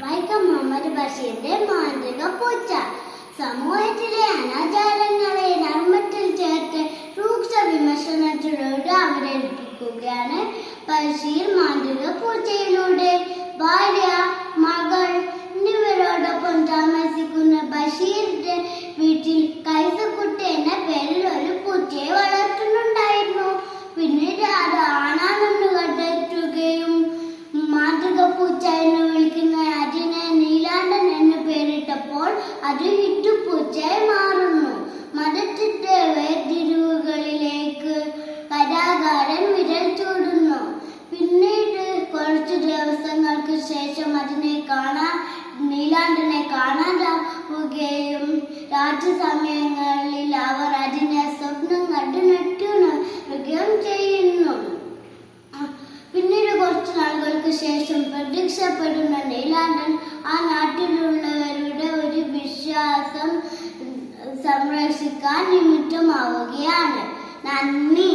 വൈക്കം മുഹമ്മദ് ബഷീറിന്റെ മാന്ത്രിക പൂച്ച. സമൂഹത്തിലെ അനാചാരങ്ങളെ നർമ്മത്തിൽ ചേർത്ത് രൂക്ഷ വിമർശനത്തിലൂടെ അവതരിപ്പിക്കുകയാണ് ബഷീർ മാന്ത്രിക പൂച്ചയിലൂടെ അത് ഹിറ്റുപൂച്ചയായി മാറുന്നു. മതത്തിന്റെ വേർതിരിവുകളിലേക്ക് കലാകാരൻ വിരൽ ചൂടുന്നു. പിന്നീട് കുറച്ചു ദിവസങ്ങൾക്ക് ശേഷം അതിനെ കാണാൻ നീലാണ്ടനെ കാണാതാവുകയും രാത്രി സമയങ്ങളിൽ അവർ അതിനെ സ്വപ്നം കണ്ടു നെട്ടുണരുകയും ചെയ്യുന്നു. പിന്നീട് കുറച്ചു നാളുകൾക്ക് ശേഷം പ്രത്യക്ഷപ്പെടുന്ന നീലാണ്ടൻ ആ വിശ്വാസം സംരക്ഷിക്കാൻ നിമിത്തമാവുകയാണ്. നന്ദി.